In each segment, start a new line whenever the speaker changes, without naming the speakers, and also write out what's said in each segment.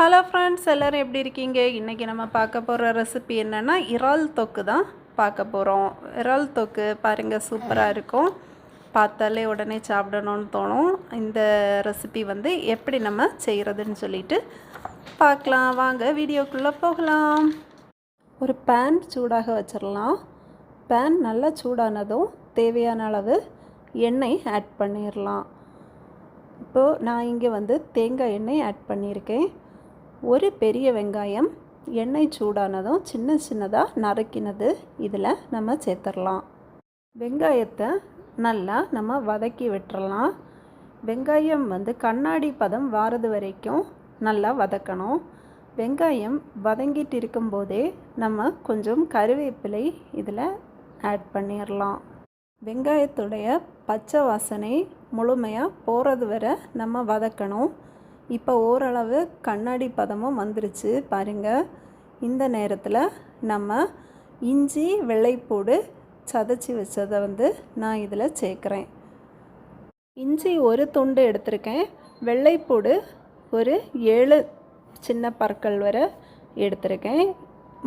Hello friends எல்லோரும் எப்படி இருக்கீங்க? இன்றைக்கி நம்ம பார்க்க போகிற ரெசிபி என்னென்னா இறால் தொக்கு தான் பார்க்க போகிறோம் இறால் தொக்கு பாருங்கள் சூப்பராக இருக்கும். பார்த்தாலே உடனே சாப்பிடணும்னு தோணும். இந்த ரெசிபி வந்து எப்படி நம்ம செய்கிறதுன்னு சொல்லிட்டு பார்க்கலாம். வாங்க வீடியோக்குள்ளே போகலாம். ஒரு பேன் சூடாக வச்சிடலாம் பேன் நல்லா சூடானதும் தேவையான அளவு எண்ணெய் ஆட் பண்ணிடலாம் இப்போது நான் இங்கே வந்து தேங்காய் எண்ணெய் ஆட் பண்ணியிருக்கேன் ஒரு பெரிய வெங்காயம் எண்ணெய் சூடானதும் சின்ன சின்னதாக நறுக்கினது. இதில் நம்ம சேர்த்துடலாம். வெங்காயத்தை நல்லா நம்ம வதக்கி விட்டுறலாம். வெங்காயம் வந்து கண்ணாடி பதம் வாரது வரைக்கும் நல்லா வதக்கணும். வெங்காயம் வதங்கிட்டு இருக்கும்போதே நம்ம கொஞ்சம் கருவேப்பிலை இதில் ஆட் பண்ணிடலாம். வெங்காயத்துடைய பச்சை வாசனை முழுமையாக போகிறது வரை நம்ம வதக்கணும். இப்போ ஓரளவு கண்ணாடி பதமும் வந்துருச்சு. பாருங்கள் இந்த நேரத்தில் நம்ம இஞ்சி வெள்ளைப்பூடு சதைச்சி வச்சதை வந்து நான் இதில் சேர்க்குறேன். இஞ்சி ஒரு துண்டு எடுத்திருக்கேன். வெள்ளைப்பூடு ஒரு ஏழு சின்ன பற்கள் வரை எடுத்திருக்கேன்.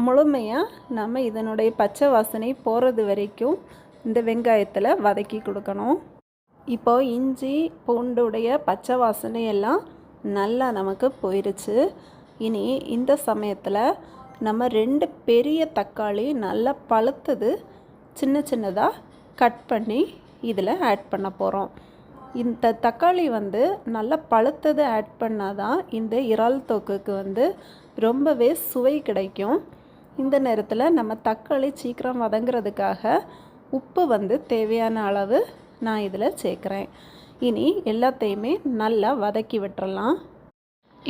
முழுமையாக நம்ம இதனுடைய பச்சை வாசனை போகிறது வரைக்கும் இந்த வெங்காயத்தில் வதக்கி கொடுக்கணும். இப்போ இஞ்சி பூண்டுடைய பச்சை வாசனை எல்லாம் நல்லா நமக்கு போயிருச்சு. இனி இந்த சமயத்தில் நம்ம ரெண்டு பெரிய தக்காளி நல்லா பழுத்தது சின்ன சின்னதாக கட் பண்ணி இதில் ஆட் பண்ண போகிறோம் இந்த தக்காளி வந்து நல்லா பழுத்தது ஆட் பண்ணால் தான் இந்த இறால் தொக்குக்கு வந்து ரொம்பவே சுவை கிடைக்கும். இந்த நேரத்தில் நம்ம தக்காளி சீக்கிரம் வதங்குறதுக்காக உப்பு வந்து தேவையான அளவு நான் இதில் சேர்க்குறேன். இனி எல்லாத்தையுமே நல்லா வதக்கி விட்டுறலாம்.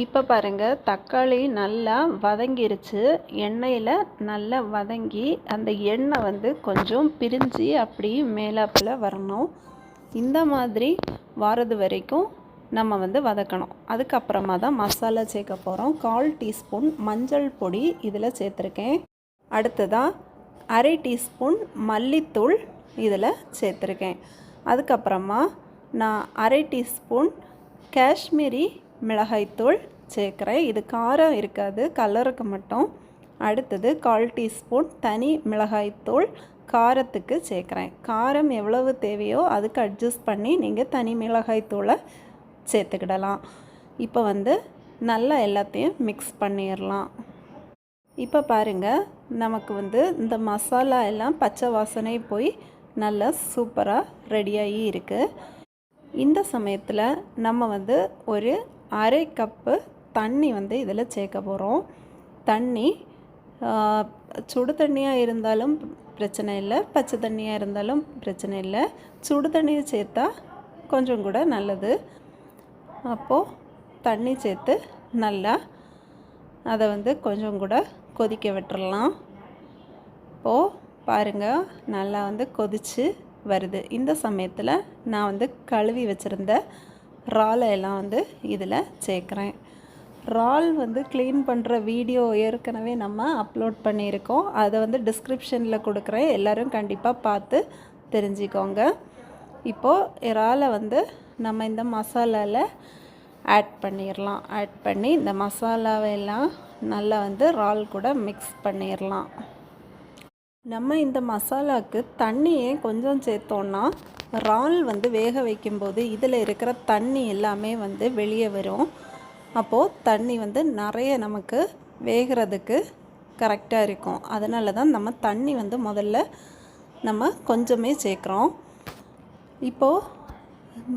இப்போ பாருங்கள் தக்காளி நல்லா வதங்கிருச்சு. எண்ணெயில் நல்லா வதங்கி அந்த எண்ணெய் வந்து கொஞ்சம் பிரிஞ்சு அப்படி மேலாப்பில் வரணும். இந்த மாதிரி வாரது வரைக்கும் நம்ம வந்து வதக்கணும். அதுக்கப்புறமா தான் மசாலா சேர்க்க போகிறோம் கால் டீஸ்பூன் மஞ்சள் பொடி இதில் சேர்த்துருக்கேன். அடுத்ததாக அரை டீஸ்பூன் மல்லித்தூள் இதில் சேர்த்துருக்கேன். அதுக்கப்புறமா நான் அரை டீஸ்பூன் காஷ்மீரி மிளகாய்த்தூள் சேர்க்குறேன். இது காரம் இருக்காது கலருக்கு மட்டும். அடுத்தது கால் டீஸ்பூன் தனி மிளகாய்த்தூள் காரத்துக்கு சேர்க்குறேன். காரம் எவ்வளவு தேவையோ அதுக்கு அட்ஜஸ்ட் பண்ணி நீங்கள் தனி மிளகாய்த்தூளை சேர்த்துக்கிடலாம். இப்போ வந்து நல்லா எல்லாத்தையும் மிக்ஸ் பண்ணிடலாம். இப்போ பாருங்கள் நமக்கு வந்து இந்த மசாலா எல்லாம் பச்சை வாசனை போய் நல்லா சூப்பராக ரெடியாகி இருக்குது இந்த சமயத்தில் நம்ம வந்து ஒரு அரை கப்பு தண்ணி வந்து இதில் சேர்க்க போகிறோம் தண்ணி சுடு தண்ணியாக இருந்தாலும் பிரச்சனை இல்லை பச்சை தண்ணியாக இருந்தாலும் பிரச்சனை இல்லை. சுடு தண்ணியை சேர்த்தா கொஞ்சம் கூட நல்லது. அப்போது தண்ணி சேர்த்து நல்லா அதை வந்து கொஞ்சம் கூட கொதிக்க விட்டுறலாம். இப்போது பாருங்கள் நல்லா வந்து கொதித்து வருது. இந்த சமயத்தில் நான் வந்து கழுவி வச்சுருந்த இறாலை எல்லாம் வந்து இதில் சேர்க்குறேன். இறால் வந்து க்ளீன் பண்ணுற வீடியோ ஏற்கனவே நம்ம அப்லோட் பண்ணியிருக்கோம். அதை வந்து டிஸ்கிரிப்ஷனில் கொடுக்குறேன். எல்லோரும் கண்டிப்பாக பார்த்து தெரிஞ்சுக்கோங்க. இப்போது இறாலை வந்து நம்ம இந்த மசாலாவில் ஆட் பண்ணிடலாம் ஆட் பண்ணி இந்த மசாலாவெல்லாம் நல்லா வந்து இறால் கூட மிக்ஸ் பண்ணிடலாம் நம்ம இந்த மசாலாவுக்கு தண்ணியே கொஞ்சம் சேர்த்தோன்னா இறால் வந்து வேக வைக்கும்போது இதில் இருக்கிற தண்ணி எல்லாமே வந்து வெளியே வரும். அப்போது தண்ணி வந்து நிறைய நமக்கு வேகிறதுக்கு கரெக்டாக இருக்கும். அதனால தான் நம்ம தண்ணி வந்து முதல்ல நம்ம கொஞ்சமே சேர்க்குறோம். இப்போது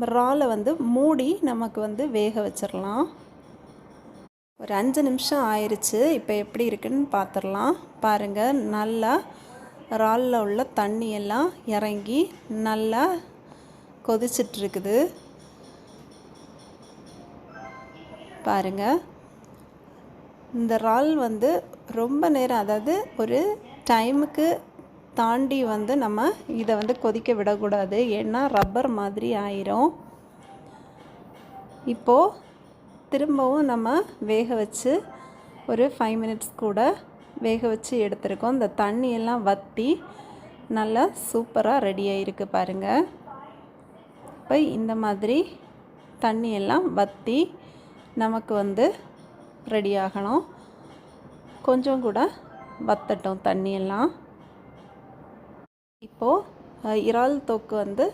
இறாலை வந்து மூடி நமக்கு வந்து வேக வச்சிடலாம். ஒரு அஞ்சு நிமிஷம் ஆயிடுச்சு இப்போ எப்படி இருக்குன்னு பார்த்துடலாம். பாருங்கள் நல்லா இறாலில் உள்ள தண்ணி எல்லாம் இறங்கி நல்லா கொதிச்சிட்ருக்குது. பாருங்கள் இந்த இறால் வந்து ரொம்ப நேரம் அதாவது ஒரு டைமுக்கு தாண்டி வந்து நம்ம இதை வந்து கொதிக்க விடக்கூடாது. ஏன்னா ரப்பர் மாதிரி ஆயிரும். இப்போது திரும்பவும் நம்ம வேக வச்சு ஒரு ஃபைவ் மினிட்ஸ் கூட வேக வச்சு எடுத்துருக்கோம். இந்த தண்ணியெல்லாம் வற்றி நல்லா சூப்பராக ரெடி ஆகிருக்கு பாருங்கள் இப்போ இந்த மாதிரி தண்ணியெல்லாம் வற்றி நமக்கு வந்து ரெடி ஆகணும். கொஞ்சம் கூட வத்தட்டும் தண்ணியெல்லாம். இப்போது இறால் தொக்கு வந்து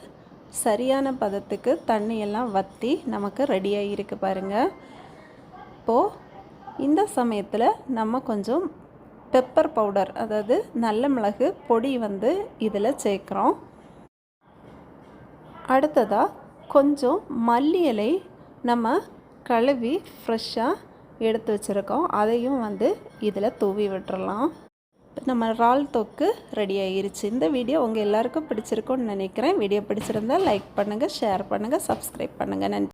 சரியான பதத்துக்கு தண்ணியெல்லாம் வற்றி நமக்கு ரெடியாக இருக்குது பாருங்கள் இப்போது இந்த சமயத்தில் நம்ம கொஞ்சம் பெப்பர் பவுடர் அதாவது நல்ல மிளகு பொடி வந்து இதில் சேர்க்குறோம். அடுத்ததாக கொஞ்சம் மல்லி இலை நம்ம கழுவி ஃப்ரெஷ்ஷாக எடுத்து வச்சுருக்கோம். அதையும் வந்து இதில் தூவி விட்டுறலாம். நம்ம இறால் தொக்கு ரெடி ஆகிருச்சு இந்த வீடியோ உங்கள் எல்லாருக்கும் பிடிச்சிருக்கும்னு நினைக்கிறேன். வீடியோ பிடிச்சிருந்தா லைக் பண்ணுங்கள் ஷேர் பண்ணுங்கள் சப்ஸ்கிரைப் பண்ணுங்கள் நன்றி.